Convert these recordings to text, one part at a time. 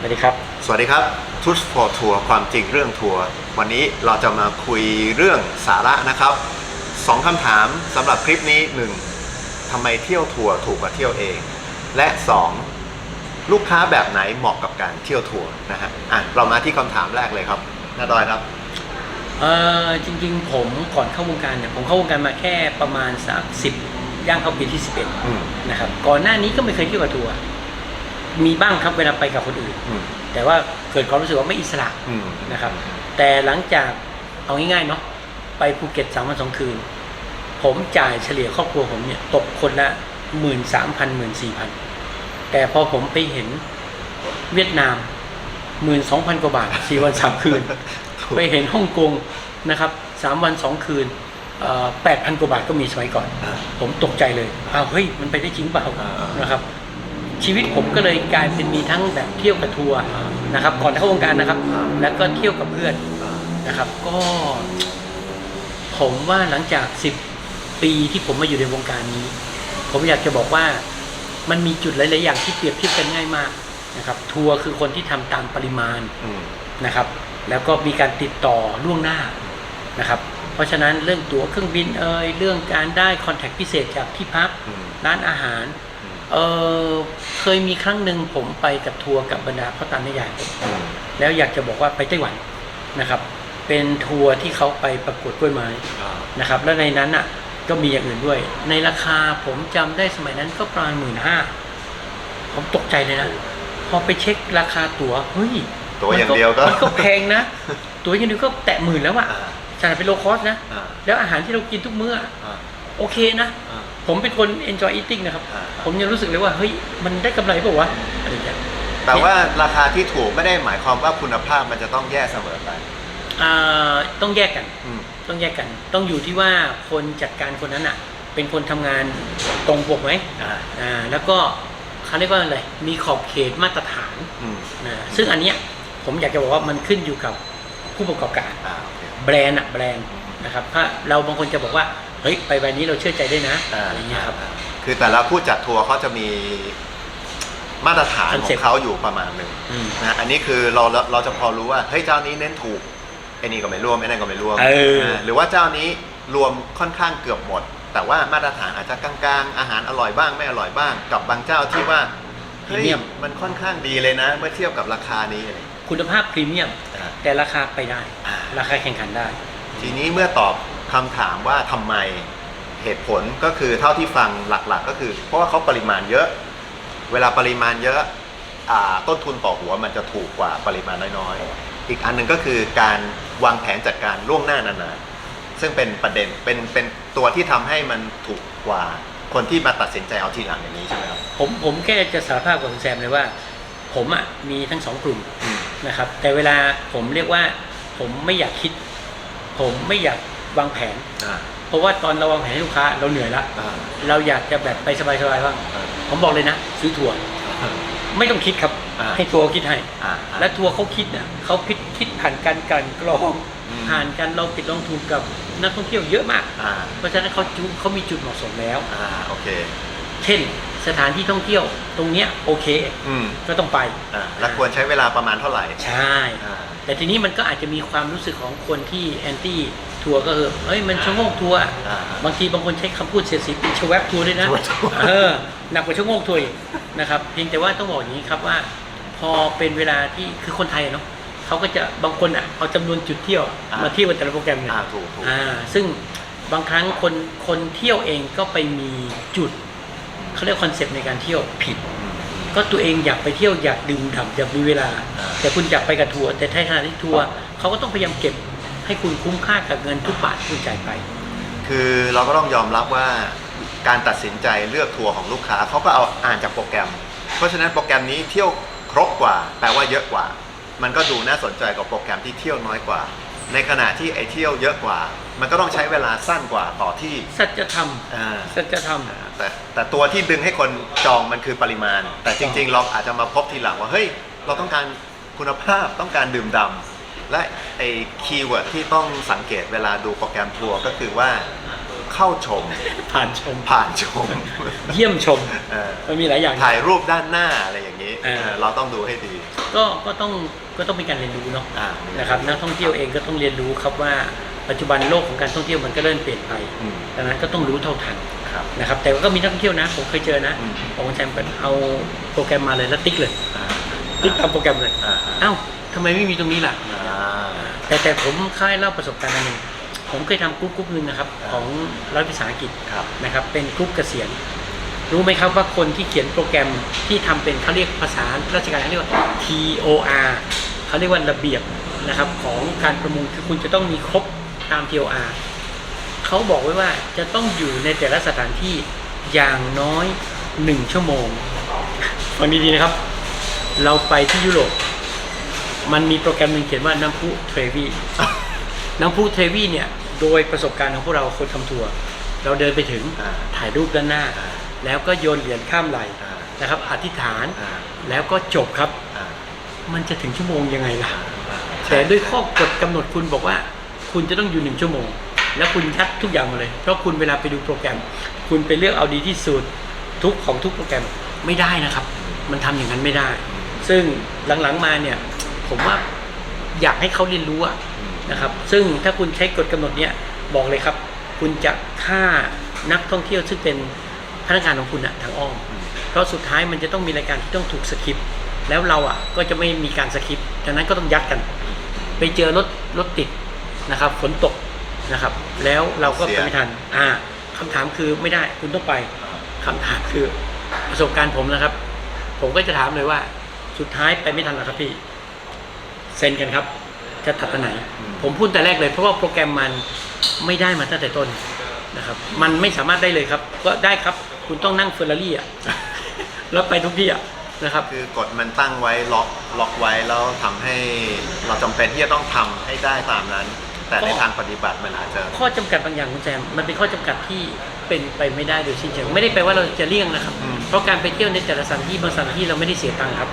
สวัสดีครับ สวัสดีครับทุส for ทัวร์ความจริงเรื่องทัวร์วันนี้เราจะมาคุยเรื่องสาระนะครับสองคำถามสำหรับคลิปนี้หนึ่งทำไมเที่ยวทัวร์ถูกกว่าเที่ยวเอง และสองลูกค้าแบบไหนเหมาะกับการเที่ยวทัวร์นะฮะอะเรามาที่คำถามแรกเลยครับน้าดอยครับเอ่อจริงๆ ผมก่อนเข้าวงการเนี่ยผมเข้าวงการมาแค่ประมาณสักสิบย่างเข้าปีที่อืม11นะครับก่อนหน้านี้ก็ไม่เคยเที่ยวกับทัวร์ มีบ้างครับเวลาไปกับคนอื่น อืมแต่ว่าเกิดความรู้สึกว่าไม่อิสระอืมนะครับ แต่หลังจากเอาง่ายๆเนาะไปภูเก็ตสามวันสองคืน ผมจ่ายเฉลี่ยครอบครัวผมเนี่ยตกคนละหมื่นสามพันหมื่นสี่พันแต่พอผมไปเห็นเวียดนามหมื่นสองพันกว่าบาทสี่วันสามคืน ถูกไปเห็นฮ่องกงนะครับสามวันสองคืนแปดพันกว่าบาทก็มีสมัยก่อน อ่า ผมตกใจเลยอ้าวเฮ้ย มันไปได้จริงเปล่าอ่า นะครับ ชีวิตผมก็เลยกลายเป็นมีทั้งแบบเที่ยวกับทัวร์นะครับ ก่อนเข้าวงการนะครับอ่าแล้วก็เที่ยวกับเพื่อนอ่านะครับ ก็ ผมว่าหลังจาก10ปีที่ผมมาอยู่ในวงการนี้ ผมอยากจะบอกว่ามันมีจุดหลาย ๆ อย่างที่เปรียบเทียบกันง่ายมากนะครับ ทัวร์คือคนที่ทำตามปริมาณอืมนะครับ แล้วก็มีการติดต่อล่วงหน้านะครับ เพราะฉะนั้นเรื่องตั๋วเครื่องบินเอ่ยเรื่องการได้คอนแทคพิเศษจากที่พักอืมร้านอาหารอืม เออเคยมีครั้งหนึ่งผมไปกับทัวร์กับบรรดาพ่อตาแม่ยายผมอืมแล้วอยากจะบอกว่าไปไต้หวันนะครับ เป็นทัวร์ที่เขาไปประกวดกล้วยไม้อ่านะครับ แล้วในนั้นอะก็มีอย่างอื่นด้วย ในราคาผมจำได้สมัยนั้นก็ประมาณหมื่นห้าผมตกใจเลยนะ พอไปเช็คราคาตั๋วเฮ้ยตัวอย่างเดียวก็มันก็แพงนะตัวอย่างเดียวก็แตะหมื่นแล้วอะอ่าขนาดเป็นโลคอสนะอ่าแล้วอาหารที่เรากินทุกมื้ออะอ่า โอเคนะ อ่า ผมเป็นคน enjoy eating นะครับ อ่า ผมยังรู้สึกเลยว่า เฮ้ย มันได้กำไรเปล่าวะอะไรอย่างเงี้ยแต่ว่าราคาที่ถูกไม่ได้หมายความว่าคุณภาพมันจะต้องแย่เสมอไปอ่าต้องแยกกัน อืม ต้องแยกกัน ต้องอยู่ที่ว่าคนจัดการคนนั้นอะเป็นคนทำงานตรงปกไหมอ่า อ่า แล้วก็เขาเรียกว่าอะไร มีขอบเขตมาตรฐานอืม นะซึ่งอันเนี้ยผมอยากจะบอกว่ามันขึ้นอยู่กับผู้ประกอบการ อ่า โอเค แบรนด์อะแบรนด์นะครับถ้าเราบางคนจะบอกว่า เฮ้ยไปแบบนี้เราเชื่อใจได้นะอ่าอะไรเงี้ยครับอ่าคือแต่ละผู้จัดทัวร์เขาจะมีมาตรฐานขอ Concept งเขาอยู่ประมาณหนึ่งอืมนะอันนี้คือเราเราเราจะพอรู้ว่าเฮ้ยเจ้านี้เน้นถูกไอ้นี่ก็ไม่รวมไอ้นั่นก็ไม่รวมเออาหรือว่าเจ้านี้รวมค่อนข้างเกือบหมด แต่ว่ามาตรฐานอาจจะกลางๆ อาหารอร่อยบ้างไม่อร่อยบ้าง กับบางเจ้าที่ว่าเฮ้ย Premium มันค่อนข้างดีเลยนะ เมื่อเทียบกับราคานี้อะไรคุณภาพพรีเมียมอ่าแต่ราคาไปได้อ่าราคาแข่งขันได้ ทีนี้เมื่อตอบ คำถามว่าทำไมเหตุผลก็คือเท่าที่ฟังหลักๆ ก็คือ เพราะว่าเขาปริมาณเยอะ เวลาปริมาณเยอะอ่าต้นทุนต่อหัวมันจะถูกกว่าปริมาณน้อยๆ อีกอันหนึ่งก็คือการวางแผนจัดการล่วงหน้านานๆ ซึ่งเป็นประเด็นเป็นเป็นตัวที่ทำให้มันถูกกว่าคนที่มาตัดสินใจเอาทีหลังอย่างนี้ใช่ไหมครับผมผมแค่จะสารภาพกับคุณแซมเลยว่า ผมอะมีทั้งสองกลุ่มอืมนะครับแต่เวลาผมเรียกว่า ผมไม่อยากคิด ผมไม่อยาก วางแผน อ่าเพราะว่าตอนเราวางแผนให้ลูกค้าเราเหนื่อยละอ่าเราอยากจะแบบไปสบายๆบ้างอ่าผมบอกเลยนะ ซื้อทัวร์ไม่ต้องคิดครับ อ่า ให้ทัวร์เขาคิดให้ อ่า และทัวร์เขาคิดอะเขาคิดคิดผ่านการกลันกรองอืม ผ่านการลองผิดลองถูกกับนักท่องเที่ยวเยอะมาก อ่าเพราะฉะนั้นเขาจุเขามีจุดเหมาะสมแล้ว อ่าโอเค เช่น สถานที่ท่องเที่ยวตรงเนี้ยโอเค อืมก็ต้องไป อ่าแล้วควรใช้เวลาประมาณเท่าไหร่ใช่ อ่า แต่ทีนี้มันก็อาจจะมีความรู้สึกของคนที่แอนตี้ทัวร์ก็คือเฮ้ยมันชะโงกทัวร์อ่า บางทีบางคนใช้คำพูดเสียดสีเป็นชะแวบทัวร์ด้วยนะ ชะแวบทัวร์ เออหนักกว่าชะโงกทัวร์อีกนะครับเพียงแต่ว่าต้องบอกอย่างนี้ครับว่า พอเป็นเวลาที่คือคนไทยอะเนาะเขาก็จะบางคนอะเอาจำนวนจุดเที่ยวมาเที่ยวกันแต่ละโปรแกรมเนี่ย อ่าถูกถูก อ่าซึ่งบางครั้งคนคนเที่ยวเองก็ไปมีจุดเขาเรียกคอนเซปต์ในการเที่ยวผิด อืมก็ตัวเองอยากไปเที่ยวอยากดื่มด่ำอยากมีเวลาอ่าแต่คุณอยากไปกับทัวร์แต่ในขณะที่ทัวร์เขาก็ต้องพยายามเก็บให้คุณคุ้มค่ากับเงินทุกบาทที่คุณจ่ายไป คือเราก็ต้องยอมรับว่าการตัดสินใจเลือกทัวร์ของลูกค้าเขาก็เอาอ่านจากโปรแกรม เพราะฉะนั้นโปรแกรมนี้เที่ยวครบกว่า แปลว่าเยอะกว่า มันก็ดูน่าสนใจกว่าโปรแกรมที่เที่ยวน้อยกว่า ในขณะที่ไอ้เที่ยวเยอะกว่า มันก็ต้องใช้เวลาสั้นกว่าต่อที่สัจธรรมอ่าสัจธรรม แต่แต่ตัวที่ดึงให้คนจองมันคือปริมาณ แต่จริง ๆ เราอาจจะมาพบทีหลังว่าเฮ้ยเราต้องการคุณภาพต้องการดื่มด่ำและไอ้คีย์เวิร์ดที่ต้องสังเกตเวลาดูโปรแกรมทัวร์ก็คือว่าเข้าชมผ่านชม ผ่านชมเยี่ยมชมเออมันมีหลายอย่าง ถ่ายรูปด้านหน้าอะไรอย่างนี้เออ เออเราต้องดูให้ดี ก็ก็ต้องก็ต้องเป็นการเรียนรู้เนาะอ่านะครับนักท่องเที่ยวเองก็ต้องเรียนรู้ครับว่า ปัจจุบันโลกของการท่องเที่ยวมันก็เริ่มเปลี่ยนไปอืมดังนั้นก็ต้องรู้เท่าทันครับนะครับ แต่ว่าก็มีนักท่องเที่ยวนะ ผมเคยเจอนะอืมของแชมป์ก็เอาโปรแกรมมาเลยแล้วติ๊กเลยอ่าติ๊กตามโปรแกรมเลยอ่าเอ้าทำไมไม่มีตรงนี้ล่ะอ่าแต่แต่ผมค่ายเล่าประสบการณ์อันหนึ่งผมเคยทำกรุ๊ปกรุ๊ปหนึ่งนะครับอ่าของรัฐวิสาหกิจครับนะครับ เป็นกรุ๊ปเกษียณรู้ไหมครับว่าคนที่เขียนโปรแกรมที่ทำเป็นเขาเรียกภาษาราชการเขาเรียกว่า TOR เขาเรียกว่าระเบียบนะครับของการประมูลคือคุณจะต้องมีครบ ตาม TOR เขาบอกไว้ว่าจะต้องอยู่ในแต่ละสถานที่อย่างน้อยหนึ่งชั่วโมงฟังดีๆนะครับ เราไปที่ยุโรปมันมีโปรแกรมหนึ่งเขียนว่าน้ำพุเทรวีน้ำพุเทรวีเนี่ย โดยประสบการณ์ของพวกเราคนทำทัวร์เราเดินไปถึงอ่าถ่ายรูปด้านหน้าอ่าแล้วก็โยนเหรียญข้ามไหลอ่านะครับ อธิษฐานอ่าแล้วก็จบครับอ่ามันจะถึงชั่วโมงยังไงล่ะแต่ด้วยข้อกฎกำหนดคุณบอกว่า คุณจะต้องอยู่หนึ่งชั่วโมง แล้วคุณยัดทุกอย่างมาเลย เพราะคุณเวลาไปดูโปรแกรม คุณไปเลือกเอาดีที่สุดทุกของทุกโปรแกรมไม่ได้นะครับ มันทำอย่างนั้นไม่ได้ ซึ่งหลังๆมาเนี่ย ผมว่าอยากให้เขาเรียนรู้นะครับ ซึ่งถ้าคุณใช้กฎกำหนดเนี้ยบอกเลยครับ คุณจะฆ่านักท่องเที่ยวซึ่งเป็นพนักงานของคุณอะทางอ้อม เพราะสุดท้ายมันจะต้องมีรายการที่ต้องถูกสคริปต์แล้วเราอะก็จะไม่มีการสคริปต์ดังนั้นก็ต้องยัดกัน ไปเจอรถรถติด นะครับฝนตกนะครับ แล้วเราก็เสีไปยไม่ทันอ่าคำถามคือไม่ได้คุณต้องไปคำถามคือประสบการณ์ผมนะครับ ผมก็จะถามเลยว่าสุดท้ายไปไม่ทันหรอครับพี่เซ็นกันครับ จะตัดอันไหน ผมพูดแต่แรกเลย เพราะว่าโปรแกรมมันไม่ได้มาตั้งแต่ต้นนะครับ มันไม่สามารถได้เลยครับ ก็ได้ครับ คุณต้องนั่งเฟอร์รารี่อะแล้วไปทุกที่อะนะครับ คือกฎมันตั้งไว้ล็อกล็อกไว้แล้วทำให้เราจำเป็นที่จะต้องทำให้ได้ตามนั้น แต่ในก็ทางปฏิบัติมันอาจจะข้อจำกัดบางอย่างคุณแจมมันเป็นข้อจำกัดที่เป็นไปไม่ได้โดยสิ้นเชิงไม่ได้แปลว่าเราจะเลี่ยงนะครับอืมเพราะการไปเที่ยวในแต่ละสถานที่บางสถานที่เราไม่ได้เสียตังค์ครับ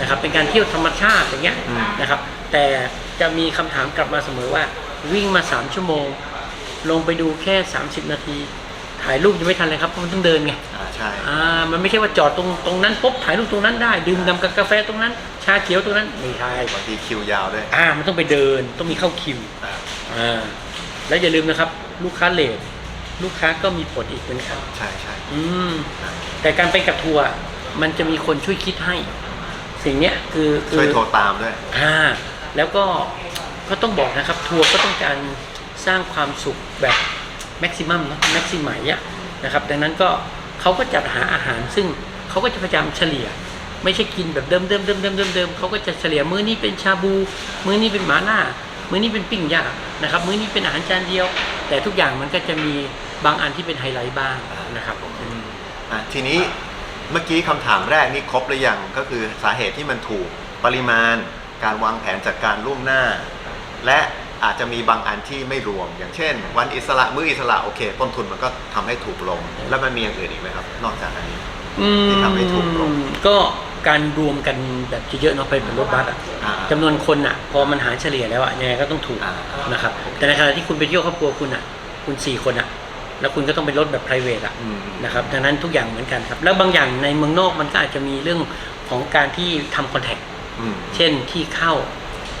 นะครับ เป็นการเที่ยวธรรมชาติอย่างเงี้ยอืมนะครับ แต่จะมีคำถามกลับมาเสมอว่า วิ่งมา 3 ชั่วโมง ลงไปดูแค่ 30 นาที ถ่ายรูปยังไม่ทันเลยครับเพราะมันต้องเดินไงอ่าใช่ อ่ามันไม่ใช่ว่าจอดตรงตรงนั้นปุ๊บถ่ายรูปตรงนั้นได้ ดื่มด่ำกับกาแฟตรงนั้น ชาเขียวตรงนั้นไม่ใช่บางทีคิวยาวด้วยอ่ามันต้องไปเดินต้องมีเข้าคิวอ่าอ่าแล้วอย่าลืมนะครับ ลูกค้าเลทลูกค้าก็มีผลอีกเหมือนกันใช่ใช่อืมใช่แต่การไปกับทัวร์มันจะมีคนช่วยคิดให้ สิ่งเนี้ยคือคืช่วยโทรตามด้วยอ่าแล้วก็ก็ต้องบอกนะครับ ทัวร์ก็ต้องการสร้างความสุขแบบแม็กซิมัมนะแม็กซิมัยอะนะครับ ดังนั้นก็เขาก็จัดหาอาหารซึ่งเขาก็จะพยายามเฉลี่ย ไม่ใช่กินแบบเดิมเดิมเดิมเดิมเดิมเดิมเขาก็จะเฉลี่ยมื้อนี้เป็นชาบู มื้อนี้เป็นหมาล่า มื้อนี้เป็นปิ้งย่างนะครับ มื้อนี้เป็นอาหารจานเดียว แต่ทุกอย่างมันก็จะมีบางอันที่เป็นไฮไลท์บ้างนะครับอืมอะทีนี้เมื่อกี้คำถามแรกนี่ครบหรือยังก็คือสาเหตุที่มันถูกปริมาณ การวางแผนจัดการล่วงหน้า และอาจจะมีบางอันที่ไม่รวม อย่างเช่น วันอิสระมื้ออิสระโอเค ต้นทุนมันก็ทำให้ถูกลง แล้วมันมีอย่างอื่นอีกไหมครับ นอกจากอันนี้ที่ทำให้ถูกลง ก็ การรวมกันแบบเยอะๆเนาะไปเป็นรถบัสอะอ่า จำนวนคนอะ พอมันหารเฉลี่ยแล้วอะยังไงก็ต้องถูกอ่า นะครับ แต่ในขณะที่คุณไปเที่ยวครอบครัวคุณอะ คุณสี่คนอะ แล้วคุณก็ต้องเป็นรถแบบ p r i v a t อะ อืม นะครับดังนั้นทุกอย่างเหมือนกันครับ แล้วบางอย่างในเมืองนอกมันก็อาจจะมีเรื่องของการที่ทำคอนแทคอืมเช่นที่เข้า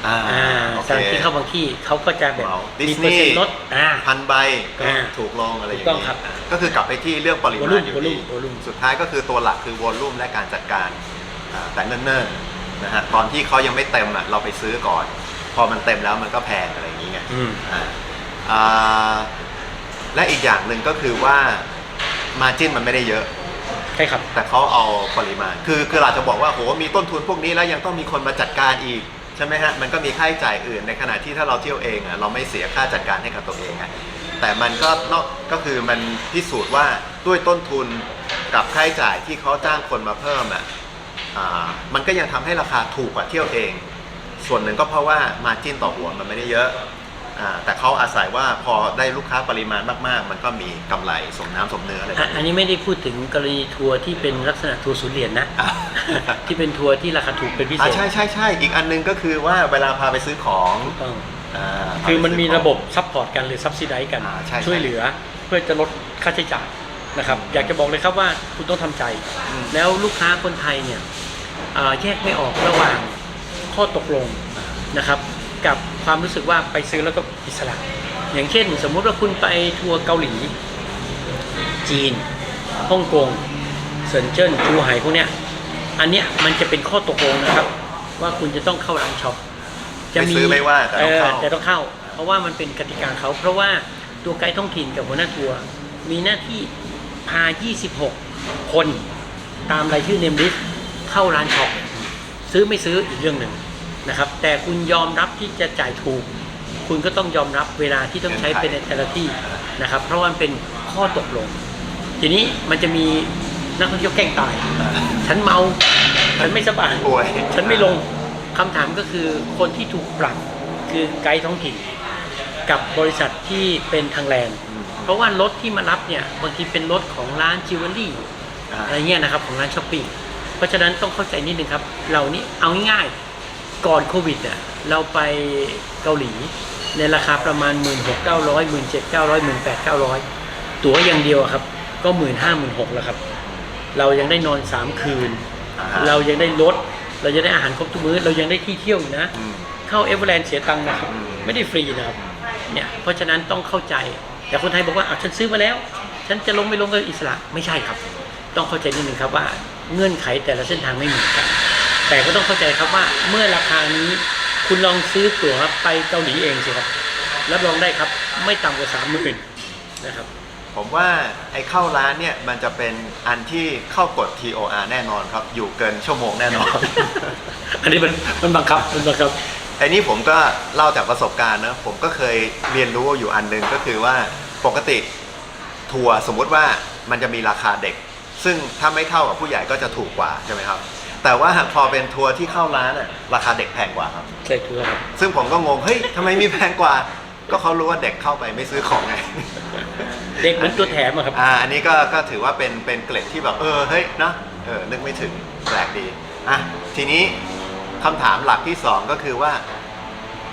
อ่าอ่าโอสถานเคที่เข้าบางที่เขาก็จะแบบว้าวมี Disney เปอร์เซ็นต์ลดอ่า พันใบก็อ่าถูกลงอะไรอย่างถูกต้องนี้ครับก็คือกลับไปที่เรื่องปริมาณ Volume อยู่ Volume ดี Volume สุดท้ายก็คือตัวหลักคือวอลลุ่มและการจัดการอ่า แต่เนิ่นๆนะฮะตอนที่เขายังไม่เต็มอะเราไปซื้อก่อน พอมันเต็มแล้วมันก็แพงอะไรอย่างนี้ไงอืมอ่าอ่าและอีกอย่างหนึ่งก็คือว่ามาจิ้นมันไม่ได้เยอะ ใช่ครับ แต่เขาเอาปริมาณ คือคือเราจะบอกว่าโหมีต้นทุนพวกนี้แล้วยังต้องมีคนมาจัดการอีกใช่ไหมฮะ มันก็มีค่าใช้จ่ายอื่นในขณะที่ถ้าเราเที่ยวเองอะเราไม่เสียค่าจัดการให้กับตัวเองอะ แต่มันก็นอกก็คือมันพิสูจน์ว่าด้วยต้นทุนกับค่าใช้จ่ายที่เขาจ้างคนมาเพิ่มอะอ่า มันก็ยังทำให้ราคาถูกกว่าเที่ยวเอง ส่วนหนึ่งก็เพราะว่ามาจิ้นต่อหัวมันไม่ได้เยอะอ่าแต่เขาอาศัยว่าพอได้ลูกค้าปริมาณมากๆ มันก็มีกำไรสมน้ำสมเนื้ออะไรแบอะบอันนี้นี้ไม่ได้พูดถึงกรณีทัวร์ที่เป็นลักษณะทัวร์ศูนย์เหรียญนะอะที่เป็นทัวร์ที่ราคาถูกเป็นพิเศอ่าษใช่ใช่ใช่อีกอันหนึงก็คือว่าเวลาพาไปซื้อของถูกต้องอ่าคือมันมีพาไปซื้ระบบซัพพอร์ตกันหรือซับซิไดกันอ่าใช่ช่วยเหลือเพื่อจะลดค่าใช้จ่ายนะครับ อยากจะบอกเลยครับว่าคุณต้องทำใจอืมแล้วลูกค้าคนไทยเนี่ยอ่า แยกไม่ออกระหว่างข้อตกลงนะครับ กับความรู้สึกว่าไปซื้อแล้วก็อิสระ อย่างเช่น สมมุติว่าคุณไปทัวร์เกาหลี จีนฮ่องกงเซินเจิ้นจูไห่พวกเนี้ยอันเนี้ยมันจะเป็นข้อตกลงนะครับ ว่าคุณจะต้องเข้าร้านช็อปไม่ซื้อไม่ว่าแต่ต้องเข้าเแต่ต้องเข้า เพราะว่ามันเป็นกติกาเขาเพราะว่าตัวไกด์ท้องถิ่นกับหัวหน้าทัวร์มีหน้าที่พา 26 คนตามรายชื่อเนมลิส เข้าร้านช็อปซื้อไม่ซื้ออีกเรื่องหนึ่งนะครับ แต่คุณยอมรับที่จะจ่ายถูก คุณก็ต้องยอมรับเวลาที่ต้องใช้เป็นในแต่ละที่นะครับ เพราะว่ามันเป็นข้อตกลง ทีนี้มันจะมีนักท่องเที่ยวแกล้งตาย ฉันเมา ฉันไม่สบายป่วยฉันไม่ลงคำถามก็คือคนที่ถูกปรับคือไกด์ท้องถิ่นกับบริษัทที่เป็นทางแลนด์อืมเพราะว่ารถที่มารับเนี่ยบางทีเป็นรถของร้านจิวเวลรี่อ่าอะไรเงี้ยนะครับของร้านช้อปปิ้ง เพราะฉะนั้นต้องเข้าใจนิดนึงครับ เรานี่เอาง่ายๆก่อนโควิดเนี่ยเราไปเกาหลี ในราคาประมาณ 1 6 9 0 0 1 7 9 0 0 1 8 9 0 0 ตั๋วอย่างเดียวอะครับ ก็1 5 0 0 0 1 6แล้วครับ เรายังได้นอน 3 คืนอ่าเรายังได้รถเรายังได้อาหารครบทุกมื้อ เรายังได้ที่เที่ยวอยู่นะอืมเข้าเอเวอร์แลนด์เสียตังค์นะครับอืมไม่ได้ฟรีนะครับเนี่ยเพราะฉะนั้นต้องเข้าใจ แต่คนไทยบอกว่าอะฉันซื้อมาแล้ว ฉันจะลงไม่ลงก็อิสระไม่ใช่ครับ ต้องเข้าใจนิดนึงครับว่า เงื่อนไขแต่ละเส้นทางไม่เหมือนกัน แต่ก็ต้องเข้าใจครับว่าเมื่อราคานี้คุณลองซื้อตั๋วไปเกาหลีเองสิครับรับรองได้ครับไม่ต่ำกว่าสามหมื่นนะครับผมว่าไอ้เข้าร้านเนี่ยมันจะเป็นอันที่เข้ากด TOR แน่นอนครับ อยู่เกินชั่วโมงแน่นอน อันนี้มันมันบังคับมันบังคับไอ้นี่ผมก็เล่าจากประสบการณ์นะผมก็เคยเรียนรู้อยู่อันหนึงก็คือว่าปกติทัวร์สมมุติว่ามันจะมีราคาเด็ก ซึ่งถ้าไม่เข้ากับผู้ใหญ่ก็จะถูกกว่าใช่ไหมครับ แต่ว่าพอเป็นทัวร์ที่เข้าร้านอะราคาเด็กแพงกว่าครับ ใช่ถูกครับ ซึ่งผมก็งงเฮ้ยทำไมมีแพงกว่า ก็เขารู้ว่าเด็กเข้าไปไม่ซื้อของไง เด็กเหมือนตัวแถมอะครับ อ่าอันนี้ก็ก็ถือว่าเป็นเป็นเกล็ดที่แบบเออเฮ้ยเนอะเออนึกไม่ถึงแปลกดีอะทีนี้คำถามหลักที่สองก็คือว่า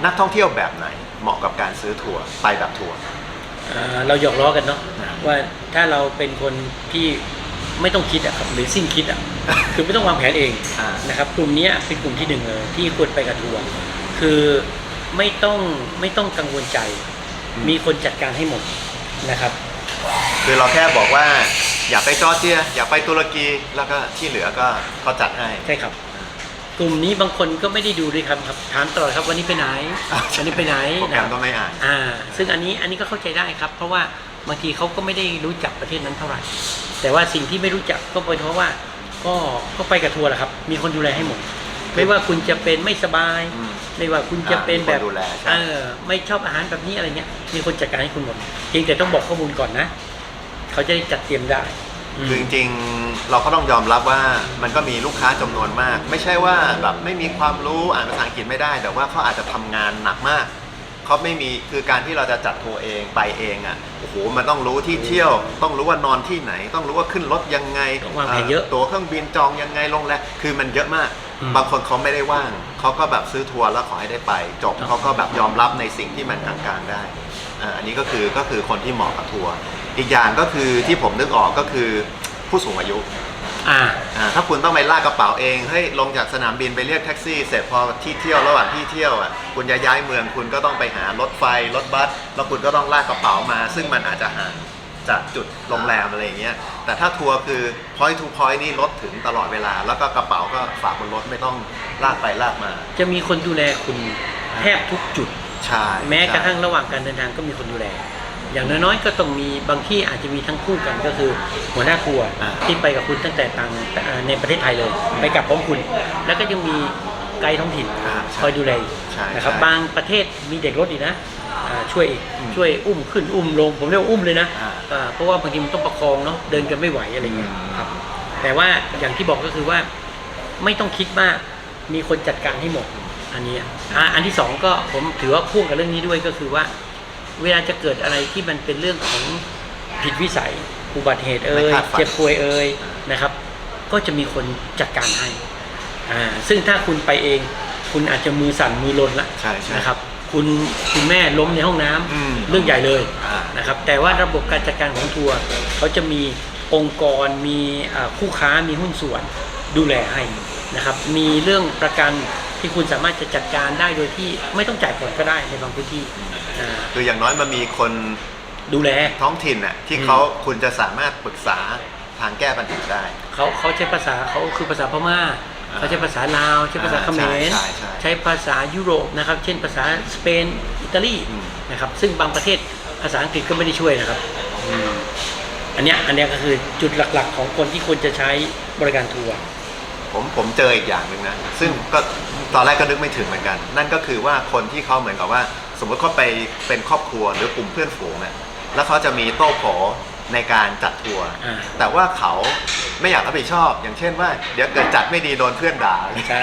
นักท่องเที่ยวแบบไหนเหมาะกับการซื้อทัวร์ไปแบบทัวร์อ่าเราหยอกล้อกันเนาะว่าถ้าเราเป็นคนที่ ไม่ต้องคิดอะครับหรือสิ้นคิดอะคือไม่ต้องวางแผนเองอ่านะครับกลุ่มเนี้ยเป็นกลุ่มที่หนึ่งเลยที่ควรไปกับทัวร์คือไม่ต้องไม่ต้องกังวลใจมีคนจัดการให้หมดนะครับ คือเราแค่บอกว่า อยากไปจอร์เจีย อยากไปตุรกีแล้วก็ที่เหลือก็เขาจัดให้ ใช่ครับ กลุ่มนี้บางคนก็ไม่ได้ดูด้วยครับครับถามตลอดครับวันนี้ไปไหน อ่า วันนี้ไปไหนโปรแกรมนะก็ไม่อ่าน อ่า ซึ่งอันนี้อันนี้ก็เข้าใจได้ครับ เพราะว่า บางทีเขาก็ไม่ได้รู้จักประเทศนั้นเท่าไหร่ แต่ว่าสิ่งที่ไม่รู้จักก็เป็นเพราะว่า ก็ก็ไปกับทัวร์แหละครับ มีคนดูแลให้หมด ไม่ว่าคุณจะเป็นไม่สบาย อืมไม่ว่าคุณจะเป็นแบบอ่ามีคนดูแลใช่ เออไม่ชอบอาหารแบบนี้อะไรเงี้ย มีคนจัดการให้คุณหมดเพียงแต่ต้องบอกข้อมูลก่อนนะ เขาจะได้จัดเตรียมได้มคือจริงๆ เราก็ต้องยอมรับว่ามันก็มีลูกค้าจำนวนมาก ไม่ใช่ว่าแบบไม่มีความรู้อ่านภาษาอังกฤษไม่ได้ แต่ว่าเขาอาจจะทำงานหนักมาก เขาไม่มีคือการที่เราจะจัดทัวร์เองไปเองอะโอ้โหมันต้องรู้ที่เที่ยว ต้องรู้ว่านอนที่ไหน ต้องรู้ว่าขึ้นรถยังไงต้องวางแผนเยอะตั๋วเครื่องบินจองยังไงโรงแรมคือมันเยอะมากอืมบางคนเขาไม่ได้ว่างเขาก็แบบซื้อทัวร์แล้วขอให้ได้ไป จบครับเขาก็แบบยอมรับในสิ่งที่มันกลางๆได้อ่าอันนี้ก็คือก็คือคนที่เหมาะกับทัวร์อีกอย่างก็คือที่ผมนึกออกก็คือผู้สูงอายุ อ่า อ่าถ้าคุณต้องไปลากกระเป๋าเองเฮ้ยลงจากสนามบินไปเรียกแท็กซี่ เสร็จพอที่เที่ยวระหว่างที่เที่ยวอะคุณจะย้ายเมืองคุณก็ต้องไปหารถไฟรถบัสแล้วคุณก็ต้องลากกระเป๋ามา ซึ่งมันอาจจะห่างจากจุดโรงแรมอะไรอย่างเงี้ยแต่ถ้าทัวร์คือ point to point นี่รถถึงตลอดเวลา แล้วก็กระเป๋าก็ฝากบนรถไม่ต้องลากไปลากมาจะมีคนดูแลคุณแทบทุกจุด ใช่แม้กระทั่งใช่ระหว่างการเดินทางก็มีคนดูแล อย่างน้อยๆ ก็ต้องมีบางที่อาจจะมีทั้งคู่กันก็คือ หัวหน้าครัวอ่าที่ไปกับคุณตั้งแต่ต่างเอ่อในประเทศไทยเลย ไปกับพร้อมคุณ แล้วก็ยังมีไกด์ท้องถิ่นอ่าใช่คอยดูแลอีกใช่นะครับใช่บางประเทศมีเด็กรถอีกนะอ่าช่วยอีกอืมช่วยอุ้มขึ้นอุ้มลง ผมเรียกว่าอุ้มเลยนะอ่าอ่าเพราะว่าบางทีมันต้องประคองเนาะเดินกันไม่ไหวอะไรเงี้ยอืมครับแต่ว่าอย่างที่บอกก็คือว่าไม่ต้องคิดมากมีคนจัดการให้หมดอันนี้อะอะอันที่สองก็ผมถือว่าพ่วงกับเรื่องนี้ด้วยก็คือว่า เวลาจะเกิดอะไรที่มันเป็นเรื่องของผิดวิสัย อุบัติเหตุเอ่ไม่ยคาดฝัน เจ็บป่วยเอ่ยนะครับ ก็จะมีคนจัดการให้อ่าซึ่งถ้าคุณไปเอง คุณอาจจะมือสั่นมือลนละใช่ใช่ นะครับ คุณคุณแม่ล้มในห้องน้ำอืมเรื่องใหญ่เลยอ่า นะครับ แต่ว่าระบบการจัดการของทัวร์เขาจะมีองค์กรมีอ่าคู่ค้ามีหุ้นส่วนดูแลให้นะครับ มีเรื่องประกัน ที่คุณสามารถจะจัดการได้โดยที่ไม่ต้องจ่ายผ่อนก็ได้ในบางพื้นที่อ่าคืออย่างน้อยมันมีคนดูแล ท้องถิ่นน่ะที่อืมเขาคุณจะสามารถปรึกษาทางแก้ปัญหาได้ เขาเขาใช้ภาษาเขาคือภาษาพม่าอ่าเขาใช้ภาษาลาว ใช้ภาษาเขมรใช่ใช่ใช้ภาษายุโรปนะครับ เช่นภาษาสเปนอิตาลีอืม นะครับซึ่งบางประเทศภาษาอังกฤษก็ไม่ได้ช่วยนะครับอันเนี้ยอันเนี้ยก็คือจุดหลักๆ ของคนที่ควรจะใช้บริการทัวร์ ผมผมเจออีกอย่างหนึ่งนะ ซึ่งก็ ตอนแรกก็นึกไม่ถึงเหมือนกัน นั่นก็คือว่าคนที่เขาเหมือนกับว่า สมมติเขาไปเป็นครอบครัวหรือกลุ่มเพื่อนฝูงอะแล้วเขาจะมีโต๊ะโผในการจัดทัวร์อ่า แต่ว่าเขาไม่อยากรับผิดชอบ อย่างเช่นว่า เดี๋ยวเกิดจัดไม่ดีโดนเพื่อนด่า ใช่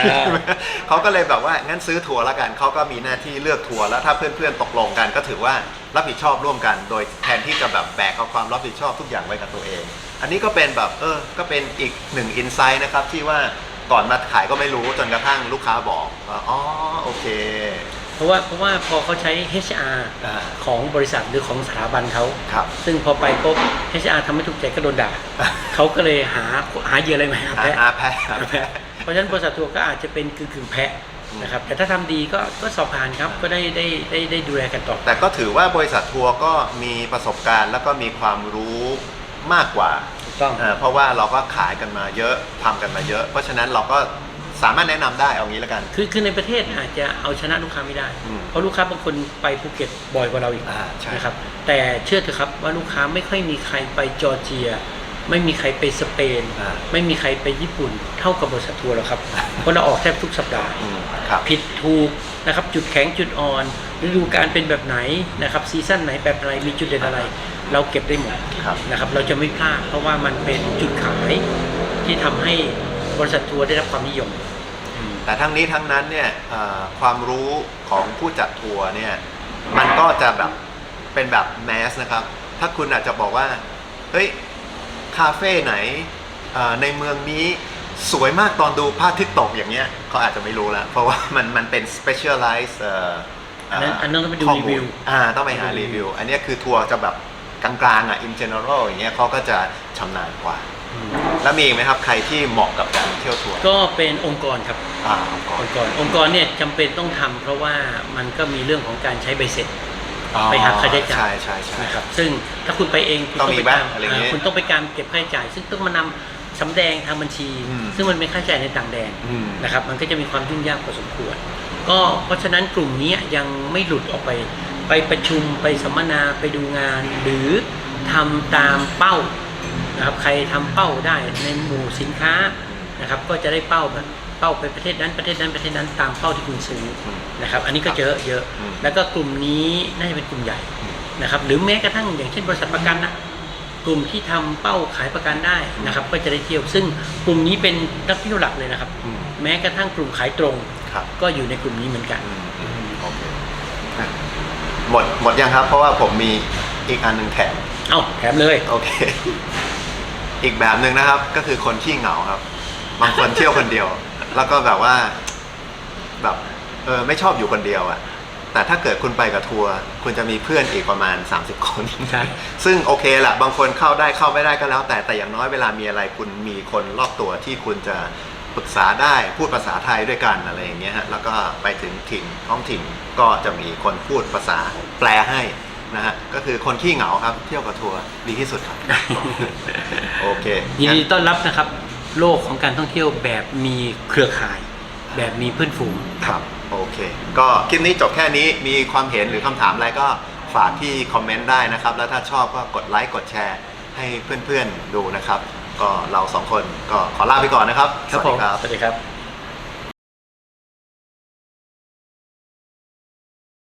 เขาก็เลยแบบว่างั้นซื้อทัวร์แล้วกันเขาก็มีหน้าที่เลือกทัวร์แล้วถ้าเพื่อนๆตกลงกัน ก็ถือว่ารับผิดชอบร่วมกัน โดยแทนที่จะแบบแบกเอาความรับผิดชอบทุกอย่างไว้กับตัวเอง อันนี้ก็เป็นแบบเออก็เป็นอีกหนึ่งอินไซต์นะครับที่ว่า ก่อนมาขายก็ไม่รู้จนกระทั่งลูกค้าบอกว่าอ๋อโอเค เพราะว่าเพราะว่าพอเขาใช้ HR อ่า ของบริษัทหรือของสถาบันเขาครับ ซึ่งพอไปปุ๊บ HR ทำไม่ถูกใจก็โดนด่า เขาก็เลยหาหาเหยื่ออะไรใหม่หาอาแพ้อาแพ้อาแพ้ เพราะฉะนั้นบริษัททัวร์ก็อาจจะเป็นกึ่งกึ่งๆแพะอืม นะครับแต่ถ้าทำดีก็ก็สอบผ่านครับก็ได้ได้ได้ได้ดูแลกันต่อ แต่ก็ถือว่าบริษัททัวร์ก็มีประสบการณ์ แล้วก็มีความรู้มากกว่าถูก ต้องเอ่อเพราะว่าเราก็ขายกันมาเยอะทำกันมาเยอะ เพราะฉะนั้นเราก็สามารถแนะนำได้เอางี้แล้วกัน คือคือในประเทศอาจจะเอาชนะลูกค้าไม่ได้ อืมเพราะลูกค้าบางคนไปภูเก็ตบ่อยกว่าเราอีกอ่าใช่ นะครับแต่เชื่อเถอะครับว่าลูกค้าไม่ค่อยมีใครไปจอร์เจีย ไม่มีใครไปสเปน อ่าไม่มีใครไปญี่ปุ่นเท่ากับบริษัททัวร์หรอกครับ เพราะเราออกแทบทุกสัปดาห์ อืมครับ ผิดถูกนะครับจุดแข็งจุดอ่อนฤดูการเป็นแบบไหนนะครับซีซั่นไหนแบบอะไรมีจุดเด่นอะไร เราเก็บได้หมดครับ นะครับ เราจะไม่พลาดเพราะว่ามันเป็นจุดขายที่ทำให้บริษัททัวร์ได้รับความนิยม แต่ทั้งนี้ทั้งนั้นเนี่ยเอ่อความรู้ของผู้จัดทัวร์เนี่ยมันก็จะแบบเป็นแบบแมสนะครับ ถ้าคุณอาจจะบอกว่า เฮ้ย คาเฟ่ไหนเอ่อในเมืองนี้สวยมากตอนดูพระอาทิตย์ตกอย่างเงี้ยเขาอาจจะไม่รู้แล้วเพราะว่ามันมันเป็น specialized เอ่ออันนั้นอันนั้นต้องไปดูข้มูลรีวิวอ่าต้องไปหาต้องไปดูรีวิว อันเนี้ยคือทัวร์จะแบบ กลางๆอะ in general อย่างเงี้ยเขาก็จะชำนาญกว่า แล้วมีอีกไหมครับใครที่เหมาะกับการเที่ยวทัวร์ก็เป็นองค์กรครับ อ่าก่ออนงค์กรองค์กรเนี่ยจำเป็นต้องทำเพราะว่ามันก็มีเรื่องของการใช้ใบเสร็จ ไปหักค่าใช้จ่าย ใช่ใช่ใช่ นะครับซึ่งถ้าคุณไปเองคุณต้องมีไปแบ็คการอะไรอย่างเงี้ยคุณต้องไปการเก็บค่าใช้จ่าย ซึ่งต้องมานำสำแดงทางบัญชี อืม ซึ่งมันเป็นค่าใช้จ่ายในต่างแดน อืม นะครับมันก็จะมีความยุ่งยากพอสมควร ก็เพราะฉะนั้นกลุ่มนี้ยังไม่หลุดออกไป ไปประชุมไปสัมมนาไปดูงาน หรือทำตามเป้านะครับใครทำเป้าได้ในหมู่สินค้านะครับ ก็จะได้เป้าแบบเป้าไปประเทศนั้นประเทศนั้นประเทศนั้นตามเป้าที่คุณซื้ออืมนะครับ อันนี้ก็เยอะเยอะอืมแล้วก็กลุ่มนี้น่าจะเป็นกลุ่มใหญ่นะครับ หรือแม้กระทั่งอย่างเช่นบริษัทประกันนะกลุ่มที่ทำเป้าขายประกันได้นะครับ ก็จะได้เที่ยวซึ่งกลุ่มนี้เป็นนักเที่ยวหลักเลยนะครับอืมแม้กระทั่งกลุ่มขายตรงครับก็อยู่ในกลุ่มนี้เหมือนกันอืมอืมโอเคอะ หมดหมดยังครับ เพราะว่าผมมีอีกอันหนึ่งแถมเอ้าแถมเลย โอเค อีกแบบหนึ่งนะครับ ก็คือคนขี้เหงาครับ บางคนเที่ยวคนเดียว แล้วก็แบบว่าแบบเออไม่ชอบอยู่คนเดียวอะแต่ถ้าเกิดคุณไปกับทัวร์คุณจะมีเพื่อนอีกประมาณ 30 คนใช่ซึ่งโอเคแหละบางคนเข้าได้เข้าไม่ได้ก็แล้ว แต่แต่อย่างน้อยเวลามีอะไรคุณมีคนรอบตัวที่คุณจะ ปรึกษาได้พูดภาษาไทยด้วยกันอะไรอย่างเงี้ยฮะแล้วก็ไปถึงถิ่นท้องถิ่นก็จะมีคนพูดภาษาแปลให้นะฮะก็คือคนขี้เหงาครับเที่ยวกับทัวร์ดีที่สุดครับ โอเคยินดีต้อนรับนะครับ โลกของการท่องเที่ยวแบบมีเครือข่าย แบบมีเพื่อนฝูงครับโอเค ก็คลิปนี้จบแค่นี้มีความเห็นหรือคำถามอะไรก็ฝากที่คอมเมนต์ได้นะครับ แล้วถ้าชอบก็กดไลค์กดแชร์ให้เพื่อนๆดูนะครับ ก็เราสองคนก็ขอลาไปก่อนนะครับครับสผวัสมดีครับ สวัสดีครับ